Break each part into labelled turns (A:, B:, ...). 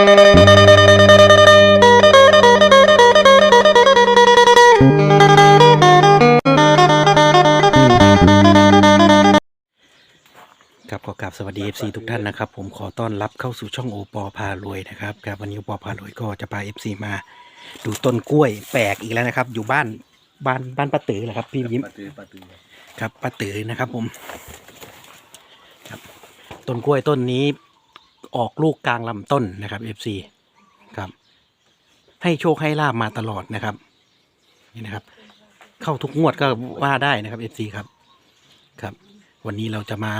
A: ครับขอกราบสวัสดี FC ทุกท่านนะครับ ผมขอต้อนรับเข้าสู่ช่องโอปอพารวยนะครับครับวันนี้โอปอพารวยก็จะพา FC มา ดูต้นกล้วยแปลกอีกแล้วนะครับ อยู่บ้านบ้านบ้านป้าตือเหรอครับ พี่ยิ้ม
B: ปะตือปะตือ
A: ครับป้าตือนะครับผม ครับต้นกล้วยต้นนี้ ออกลูกกลางลำต้นนะครับ FC ครับ ให้โชคให้ลาบมาตลอดนะครับ นี่นะครับ เข้าทุกงวดก็ว่าได้นะครับ FC ครับ ครับ วันนี้เราจะมา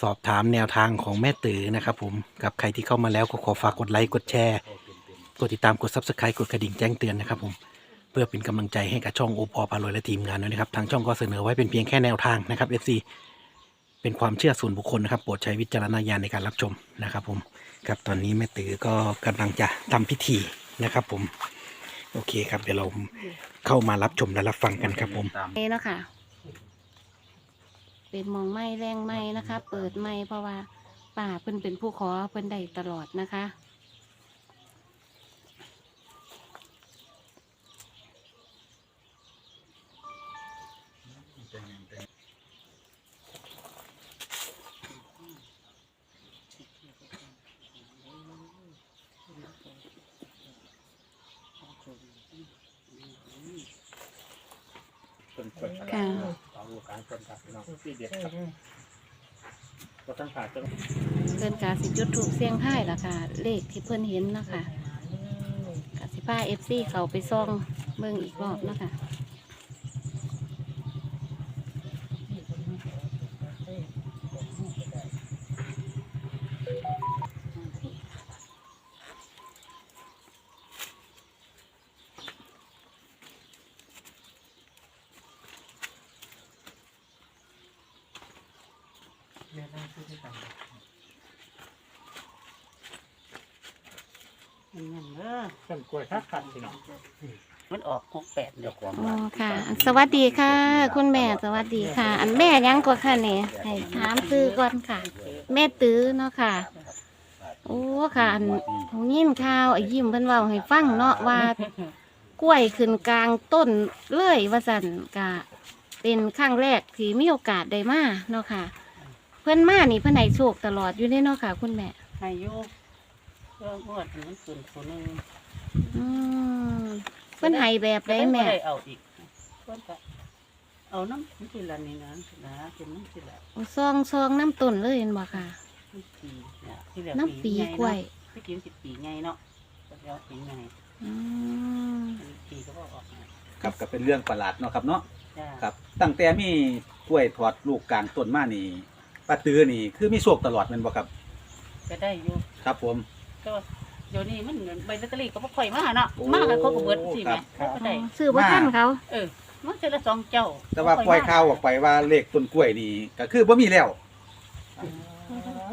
A: สอบถามแนวทางของแม่ตือนะครับ ผมกับใครที่เข้ามาแล้วก็ขอฝากกดไลค์กดแชร์กดติดตามกด subscribe กดกระดิ่งแจ้งเตือนนะครับผมเพื่อเป็นกำลังใจให้กับช่องโอปอพารวยและทีมงานด้วยนะครับ ทางช่องก็เสนอไว้เป็นเพียงแค่แนวทางนะครับ FC เป็นความเชื่อส่วนบุคคลนะครับโปรดใช้วิจารณญาณในการรับชมนะครับผมครับตอนนี้แม่ตือก็กำลังจะทำพิธีนะครับผม โอเคครับเดี๋ยวเราเข้ามารับชมและรับฟังกันครับผม
B: ตาม
C: นี่เนาะค่ะเป็นมองไม้แรงไม้นะคะ เปิดไม้เพราะว่าป่าเพิ่นเป็นผู้ขอเพิ่นได้ตลอดนะคะ
B: ต้นกล้วยครับ
C: ค่ะ
B: เอาลูกกลางต้นครับพี่น้องที่เด็ดครับก็ตั้งขาดจัง
C: เพิ่นกาสิจุดถูกเสียงไห้ละค่ะ เลขที่เพิ่นเห็นเนาะคะกาสิป้าเอฟซีเขาไปซ่องเบิ่งอีกรอบเนาะคะ
B: ต้นกล้วยทักกันพี่น้อง
D: มันออกหกแปดเดียวความ
C: อ๋อค่ะ สวัสดีค่ะ คุณแม่สวัสดีค่ะ อันแม่ยังกว่าค่ะเนี่ยให้ถามซื้อก่อนค่ะ แม่ตื้อเนาะค่ะ โอ้ค่ะอันผมยินข่าวไอ้ยิ้มเพิ่นเว้าให้ฟังเนาะว่ากล้วยขึ้นกลางต้นเลยว่าสั่นกะเป็นครั้งแรกที่มีโอกาสได้มาเนาะค่ะ เพิ่นมานี่เพิ่นให้โชคตลอดอยู่เด้เนาะค่ะ คุณแม่
D: อายุเรื่องงวดมันขึ้นคนหนึง
C: อืมเพิ่นให้แบบใดแม่
D: ได้เอาอีกเพิ่นก็เอาน้ำมันสิละนี่นะนะเป็นน้ำสิละ
C: โอ้ซองซองน้ำต้นเลยเห็นบ่ค่ะ
D: น้ำปีเนี่ยที่เหลือ
C: น้ำปีกล้วย
D: พี่กินสิบปีไงเนาะก็แล้วปีไง
C: อืม
D: อันนี้ปีก็บอกออกมา
B: ครับก็เป็นเรื่องประหลาดเนาะครับเนาะ
D: จ้า
B: ครับ ตั้งแต่มีกล้วยถอดลูกกลางต้นมานี่ปะตือนี่คือมีโชคตลอดแมันบ่ครับ
D: ก็ได้อยู่
B: ครับผม
D: ก็เดี๋ยวนี้มันใบลอตเตอรี่ก็บ่ค่อยมาเนาะ
B: โอ้
D: มากันเขาก็เบิดสิแม่
B: ครับ
D: ก็ได้
C: ซื้อบ่ทันเขา
D: เออมันเจอละสองเจ้า
B: แต่ว่าปล่อยข่าวออกไปว่าเลขต้นกล้วยนี่ก็คือบ่มีแล้ว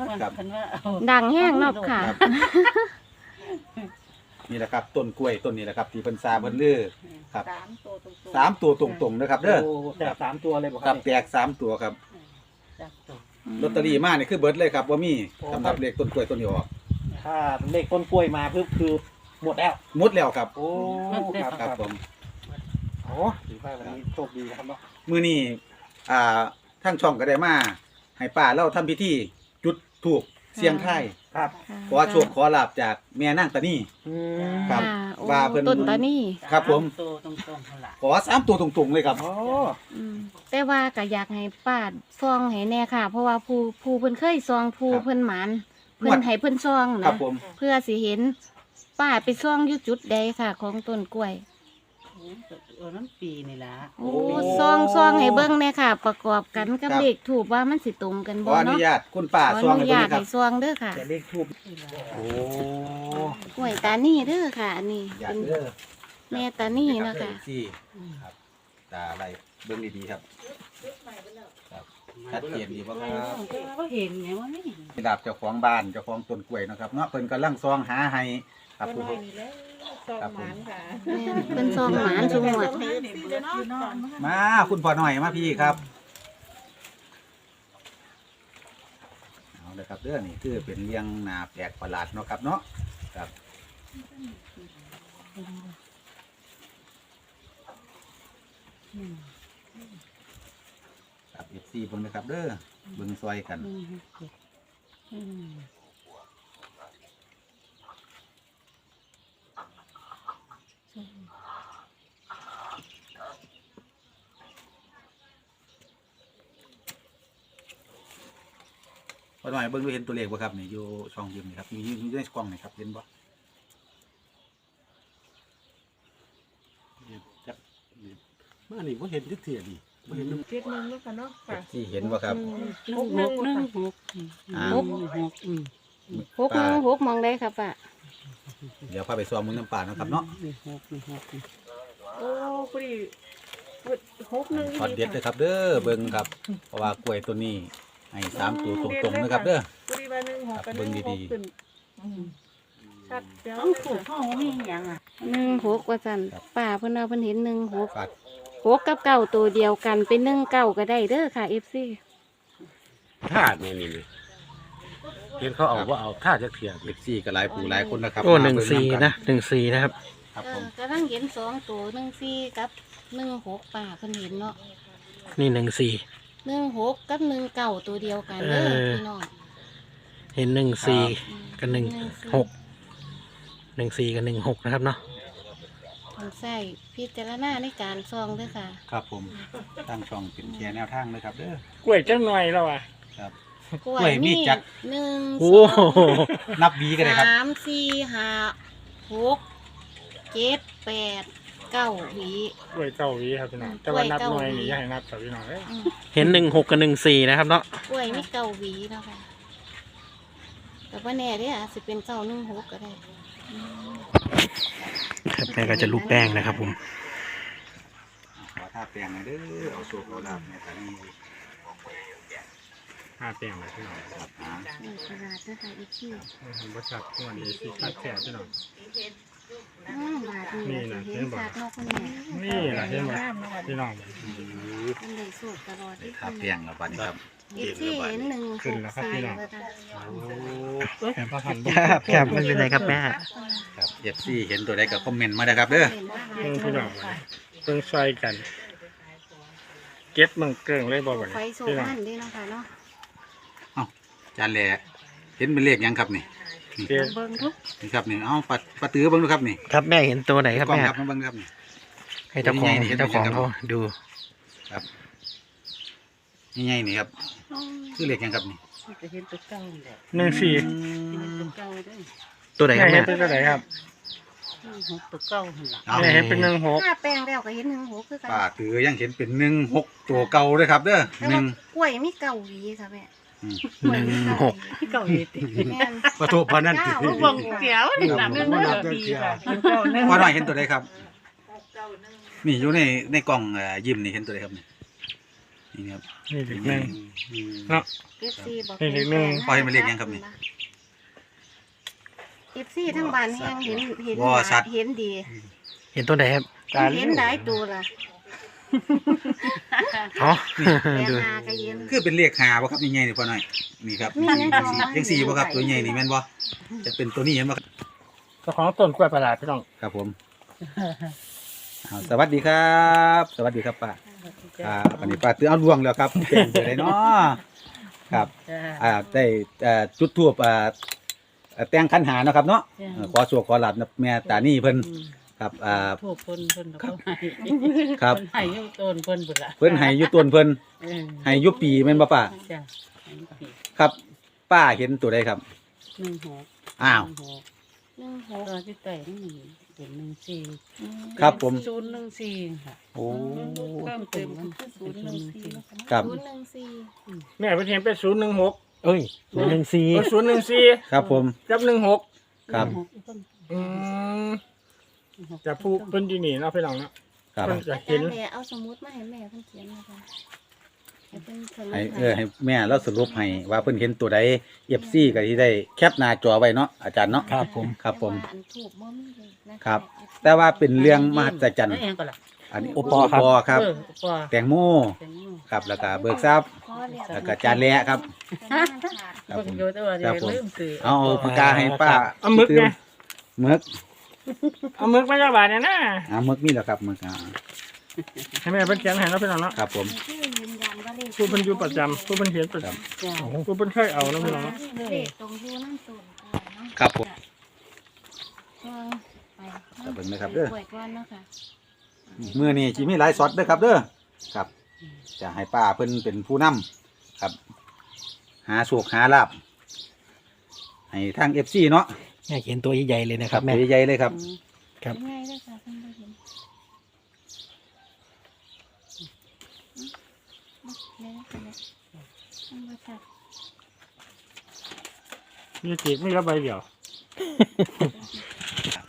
D: มัน
B: ครับ
D: คันว่าเอา
C: ดังแห้งเนาะค่ะ
B: ครับนี่แหละครับต้นกล้วยต้นนี้แหละครับที่เพิ่นซาเพิ่นลือ ครับ
D: สามตัวตรงๆ
B: สามตัวตรงๆนะครับเด้อ
E: แตกสามตัวเลยบอก
B: ครับแตกสามตัวครับ
D: สามตัว
B: ลอตเตอรี่มานี่คือเบิดเลยครับว่ามีสำหรับเลขต้นกล้วยต้นนี้ออก
E: ถ้าเลขต้นกล้วยมาปุ๊บคือหมดแล้ว
B: หมดแล้วครับ
E: โอ้ครับ
B: ครับผม
E: โอ้ถือว่าวันนี้โชคดีนะครับเนาะ
B: มื้อนี้อ่าทั้งช่องก็ได้มาให้ป้าเล่าทำพิธีจุดถูกเสียงไทาย
E: ครับ
C: ค่ะ
B: ขอโชคขอลาบจากแม่นางตานี
E: อืม
B: ครับ
C: ค่ะโอ้
B: ว่าเพิ่น
C: ต้นตานี่
B: ครับผม
D: สาตัวตรงๆเท่าไหร่
B: ขอสามตัวตรงๆเลยครับ
E: โอ้
C: อืมแต่ว่าก็อยากให้ป้าซองให้แน่ค่ะ เพราะว่าผู้ผู้เพิ่นเคยซองผู้
B: ครับ
C: เพิ่นหมาน
B: งว
C: เพิ่
B: ด
C: นให้เพิ่นซอง
B: ครั
C: นะ
B: บผม
C: เพื่อสิเห็นป้าไปซองอยู่จุดใดค่ะ ของต้นกล้วย
D: เออน้ำปีนี่ล่ะ
C: โอ้ซองซองให้เบิ่งแน่ค่ะ ประกอบกันกับเลขถูกว่ามันสิตรงกัน
B: ข
C: บ่
B: ออนุ
C: เนาะ
B: ญาตคุณป้า
C: ขอ
B: ซอง
C: อ
B: ให้
C: นุ
B: เบิ่ง
C: ญาต
B: นะครั
C: ให้
B: บ
C: ซองเด้อค่ะ
E: แต่เลขทูบ
D: นี่ล่ะ
B: โอ้
C: กล้วยตานี่เด้อค่ะ อันนี้
B: อยา
C: เป็
B: ก
C: น
B: เด้อ
C: แม่ตานี่เนาะค่ะ
B: ที่ครับตาอะไรเบิ่งดีๆครับครับ ชัดเจนดีบ่ครับ
D: ก็เห็นไงว่านี่
B: ระดับเจ้าของบ้านเจ้าของต้นกล้วยเนาะครับเนาะเพิ่นกำลังซองหาให้ครับผู้ชมครับผม
C: แม่เพิ่นซองหมานซุหมวด
B: มาคุณพ่อหน่อยมาพี่ครับเอาเลยครับเด้อนี่คือเป็นเลี้ยงนาแปลกประหลาดเนาะครับเนาะคครับ ครับ FC เบิ่งนะครับเด้อเบิ่งซอยกันพอหน่อยเบิ่งดูเห็นตัวเลขบ่ครับนี่อยู่ช่องยิมนี่ครับมีอยู่อยู่ในกล้องนี่ครับเห็นบ่
E: จักมานี่บ่เห็นจักเที่ยนี่บ่ เห็นน้ำ
D: เจ็ดหนึ่งแล้วกันเนาะค่ะ
B: ที่เห็นบ่ครับ
D: หกหนึ่งหนึ่งหก
B: อ่า
C: หก
D: หกอืม
C: หกหนึ่งหกมองได้ครับป้า
B: เดี๋ยวพาไปซ้อมมึงน้ำปลานะครับเนาะ
D: นี่หกนี่หกนี่โอ้พอดีหกหนึ่ง
B: ทอดเด็ดเลยครับ เด้อเบิ่งครับ เพราะว่ากล้วยตัวนี้ให้สามตัวตรงๆนะครับเด้อ
D: พอดีว่าหนึ่งหกกับห
B: เบิ่
D: นึ่
B: ง
D: งห
B: ดี
D: ก
B: ๆ
D: ขึ้นอืมชัดเดี๋ยว
F: ต้องผูกห้องมีหยังอะ
C: หนึ่งหกว่าสันป้าเพิ่นเอาเพิ่นเห็นหนึ่งหก
B: ฝาก
C: หกกับเก้าตัวเดียวกันเป็นหนึ่งเก้าก็ได้เด้อค่ะเอฟซี
E: ธาตุนี่นี่นี่เห็นเขาเอาว่าเอาธาตุจักเที่ย
B: เอฟซีก็หลายผู้หลายคนนะครับ
A: โอ้หนึ่ง
B: มาเบิ่
A: สี่ำ
B: กั
A: นะหนึ่งสี่นะครับ
B: ครับ
C: เอ
B: ผ
C: อ
B: ม
C: กำลังเห็นสองตัวหนึ่งสี่กับหนึ่งหกป้าเพิ่นเห็นเนาะ
A: นี่หนึ่งสี่
C: หนึ่งหกกับหนึ่งเก้าตัวเดียวกันเด้อ
A: เออ
C: พี่น้อง
A: เห็นหนึ่งสี่
C: อืม
A: กับหนึ่ง
C: สี่
A: หกหนึ่งสี่กับหนึ่งหกนะครับเนาะ
C: ต้องใส่พิจารณาในการซองเด้อค่ะ
B: ครับผมตั้งช่องเป็นแชร์แนวทางเลยครับเด้อก
E: ล้วยจังหน่อยแล้วอะ
B: ครับ
C: กล้
B: กล้วยมีจัก
C: หนึ่ง
A: โอ้
C: สอง
A: โห
B: นับวีก็ได้ครับ
C: สามสี่ห้าหกเจ็ดแปดเก้าหวี
G: กล้วยเก้าหวีครับพี่น้อง
C: อืม
G: แต่ว่านับ
C: กล้วย
G: หน่วย
C: เก้าหวี
G: นี่อย่าให้นับครับพี่น้องเอ้ย
C: อืม
A: เห็นหนึ่งหกกับหนึ่งสี่นะครับเนาะ
C: กล้วยไม่เก้าหวีเนาะคะแต่ว่าแน่เด้ออาจจะเป็นเก้าหนึ่งหกก็ได้อืม
A: ครับแม่ก็จะลูกแป้งนะครับ ผม
B: ขอท่าแปลงหน่อยเด้อเอาโชคเอาลาบในตอนนี้
G: ห้าเปียงเลยพี่น้อง
B: ครับหา
C: นี่กระดาษนะคะอีกที่
G: บ่ชัดตัวนี้สิชัดแท้พี่น้อง
C: อืมบาทนี่
G: นี่
C: จะ
G: นะ
C: เห็
G: เห็
C: น
G: นบ่
C: ชัดเนอกคนนี้
G: นี่แหละเห็นไหมพี่น้อง
C: มันได้สูตรตลอดที่
B: ท่า
C: คน
B: แปลงแล้วบัดนี้ครับ
C: อีกที่เห็นหนึ่งห
G: ขึ้น
C: ก
G: แล้วครับ
C: สาย
G: พี่น้อง
C: เลยค่ะ
G: โอ้ยพระหัน
A: ครับครับไม่เป็นไรครับแม่
B: ครับเอฟซีเห็นตัวใดก็คอมเมนต์มานะครับเด้อ
C: เห็นว่าหา
G: เพิ่ง
C: ย
G: พี่น้องเพิ่งใส่กัน เก็บมึงเกิงเลยบ่บ่
C: ไฟ
G: นี่
C: โซ
G: พี่น้อง
C: มันด้วยเนาะคะเนาะ
B: จานแหล่เห็นเป็นเลขหยังครับนี่
G: เก็บ
C: เบิ่งทุก
B: นี่ครับนี่เอาปลาปลาตื้อเบิ่งดูครับนี่
A: ครับแม่เห็นตัวไหนครับ
B: กล้อง
A: แม่
B: ครับมาเบิ่งครับนี่
A: ให้เจ้าของ
B: ใหญ่ๆนี่
A: ให้เจ้าของ
B: เห็นไหมครับ
A: เขาดู
B: ครับนี่ไงนี่ครับ คือเลขหยังครับนี่
D: จะเห็นตัวเก้าแหละ
G: หนึ่งสี่
D: ตัวเก้าด้วย
A: ตัวไหนครับ
G: แม่เห็
A: แม่
G: นเป็นตัวไหนครับ
D: หกตัวเก้าหันหลัง
B: เอา
G: แม่เห็นเป็นหนึ่งหก
C: ถ้าแป้งแล้วก็เห็นหนึ่งหกคือกัน
B: ป้าตื้อยังเห็นเป็นหนึ่งหกตัวเก่าด้วยครับเด้อ
C: แต่
B: ห
C: ว่า
B: นึ่ง
C: กล้วยมีเก้าหวีค่ะแม่
B: อืม
A: หนึ่งหก
D: เก้าเห็ด
C: แม่น
B: ประตูพอนั่น
C: เก้า
D: เบิ่งเกี่ยวนี่หนักเรื่องเรื่องดีค่ะเก้าหนึ่ง
B: พอหน่อยเห็นตัวใดครับ นี่อยู่ในในกล่องเอ่อยิ้มนี่เห็นตัวใดครับนี่นี่ครับ
G: นี่เด็กหนึ่งเนาะ
C: เอฟซีบอก
G: เห็นเลขหนึ่ง
B: พอเห็นเป็นเลขยังครับนี่
C: เอฟซีทั้งบ้านแห้งเห็นเห็น
B: ว่าชัด
C: เห็นดี
A: เห็นตัวไหนครับ
C: เห็นหลายตัวล่ะ
A: อ๋อ
C: แป
A: ดู
C: ดหาก็เห็น
B: คือเป็นเลขหาบ่ครับนี่ไงนี่พอหน่อยนี่ครับ
C: มียังสอง
B: ยังสี่บ่ครับตัวใหญ่นี่แม่นบ่จะเป็นตัวนี้เห็นบ่ครับ
G: เจ้าของต้นกล้วยประหลาดพี่น้อง
B: ครับผมเอาสวัสดีครับ สวัสดีครับป้าอ่าวันนี้ป้าตื้อเอาล่วงแล้วครับเป็นตัวใดเนาะครับอ่าได้เอ่อจุดทูบอ่าเอ่อแต่งขันหาเนาะครับเนาะเอ่อขอสวขอหลับนะแม่ตานี่เพิ่น ครับอ่า
D: ถูกเพิ่นเพิ่นเขาให้
B: ครับ
D: เพิ่นให้อยู่ต้นเพิ่นพุ่นล่ะ
B: เพิ่นให้อยู่ต้นเพิ่น
D: เออ
B: ให้อยู่ปีแม่นบ่ป้า
D: จ้ะ
B: ครับ ป้าเห็นตัวใดครับ
D: หนึ่งหก
B: อ้าว
D: หนึ่งหก
C: หนึ่งหก
D: ตอนที่แต่งนี่เป็นหนึ่งสี่
B: ครับ ผม
D: ศูนย์หนึ่งสี่ค่ะ
B: โอ้
D: เพิ่มเติมคือศูนย์หนึ่งสี่
B: ครับ
C: ศูนย์หนึ่งสี่
G: แม่เพิ่นเห็นเป็นศูนย์หนึ่งหก
A: เอ้ยหนึ่งสี่
G: ศูนย์หนึ่งสี่
B: ครับผม
G: กับหนึ่งหก
B: ครับ
G: อืม จะพูดเพิ่นอยู่นี่เนาะพี่น้องเนาะ
B: ครับ
G: เพิ่นจะ
C: อา
G: เห็
C: จานรย์แม่เอาสมุดมาให้แม่เพิ่นเขียนนะคะให้เพิ่นสรุป
B: ให้เออให้แม่เราสรุปให้ว่าเพิ่นเห็นตัวใด FC ก็สิได้แคปหน้าจอไว้เนาะอาจารย์เนาะ
A: ครับผม
B: ครับผม
C: แต่ว่าอันถูกบ่มีเลยนะคะ
B: ครับ แต่ว่าเป็นเรื่องมหัศจรรย์
D: แล้วเองก็ล่ะ
B: อันนี้
A: โอปอครับ
B: โครับ
D: เออปอ
B: แตงโม
D: แตงโม
B: ครับแล้วก็เบิกทรัพย์
C: พอแล้ว
B: แล้วก็จานแล้ครับ ครับ
D: เบิ่ง
B: ผม
D: อยู่แต่ว่า
B: ครับผม
D: ลืมซื้อ
B: เอาเอาปากกาให้ป้า
G: เอามึกไง
B: หมึก
G: เอามึกมาจากบ้านเนี่ยนะ
B: อ่าหมึกนี่แหละครับหมึกอ่า
G: ให้แม่เพิ่นเขียนให้เนาะพี่น้องเนาะ
B: ครับผม
C: ชื่อยืนยันว่าเลข
G: ผู้เพิ่นอยู่ประจำผู้เพิ่นเขียนประจ
D: จ้าำ
G: ผู้เพิ่นเคยเอาเนาะพี่น้องเนาะ
C: เลขตรงยูนั่นตุ่นก่อนเนาะ
B: ครับผม
C: ช่วงไป
B: ครับเบิ่งนะครับเด้อ
C: ป่วยก่อนเนาะค่ะ
B: มื้อนี้สิมีหลายซอสเด้อครับเด้อครับ จะให้ป้าเพิ่นเป็นผู้นำครับ หาโชคหาลาบให้ทาง FC เนาะ
A: แม่เขียนตัวใหญ่ๆเลยนะครับแม่
B: ใหญ่ๆเลยครับ
A: ครับ
C: ยังไงเลยค่ะท่านผู้ชมเดี๋ยวนะคะท่านผู้ชม
G: มีจีบมีละใบเดียว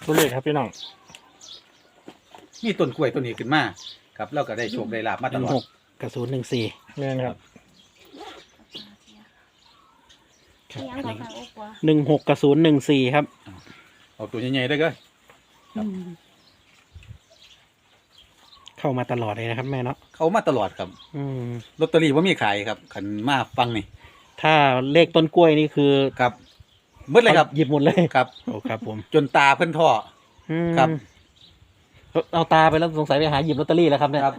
G: ตัวเลขครับพี่น้อง
B: มีต้นกล้วยต้นนี้ขึ้นมาครับเราก็ได้โชคได้ลาบมา
A: ห
B: ต
A: นึ่ง
B: ลอ
A: ห
B: ด
A: กกับศูนย์หนึ่งสี่
G: แม่นครับ
C: เสียงของค่ะโอ้ปัว
A: หนึ่งหกกับศูนย์หนึ่งสี่ครับ
B: เอาตัวใหญ่ๆได้อเก็
A: เข้ามาตลอดเลยนะครับ แม่เนาะ
B: เขามาตลอดครับ
A: อืม
B: ลอตเตอรี่ว่ามีขายครับขันมาฟังนี่
A: ถ้าเลขต้นกล้วยนี่คือ
B: ครับเบิดเลยครับ
A: หยิบหมดเลย
B: ครับ
A: โอ้ครับผม
B: จนตาเพิ่นท่อ
A: อืม
B: ครับ
A: เอาตาไปแล้วสงสัยไปหาหยิบลอตเตอรี่แล้วครับเนี่ย
B: ครับ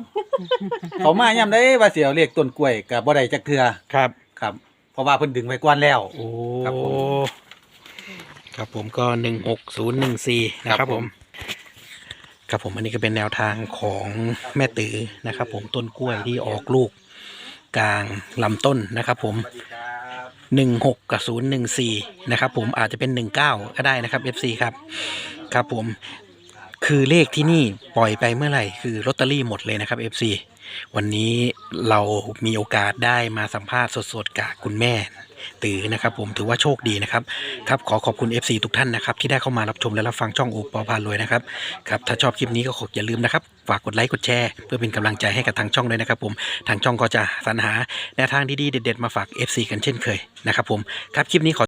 B: เขามาย่ำได้ว่าเสียวเรียกต้นกล้วยกับบ่ได้จักเทือ
A: ครับ
B: ครับ เพราะว่าเพิ่นดึงไว้ก่อนแล้ว
A: โอ้
B: ครับผม
A: ครับผมก็หนึ่งหกศูนย์หนึ่งสี่นะค
B: ครั
A: รับบผ
B: ผม ม
A: ครับผมอันนี้ก็เป็นแนวทางของแม่ตือนะครับ ผมต้นกล้วยที่ออกลูกกลางลำต้นนะครับ ผมหนึ่งหกกับศูนย์หนึ่งสี่นะครับ ผมอาจจะเป็นหนึ่งเก้าก็ได้นะครับ FC ครับ ครับผม คือเลขที่นี่ปล่อยไปเมื่อไหร่คือลอตเตอรี่หมดเลยนะครับ FC วันนี้เรามีโอกาสได้มาสัมภาษณ์สดๆกับคุณแม่ตือนะครับผมถือว่าโชคดีนะครับครับขอขอบคุณ FC ทุกท่านนะครับที่ได้เข้ามารับชมและรับฟังช่องโอปอพารวยนะครับครับถ้าชอบคลิปนี้ก็ขออย่าลืมนะครับฝากกดไลค์กดแชร์เพื่อเป็นกำลังใจให้กับทางช่องด้วยนะครับผมทางช่องก็จะสรรหาแนวทางดีๆเด็ดๆมาฝาก FC กันเช่นเคยนะครับผมครับคลิปนี้ขอ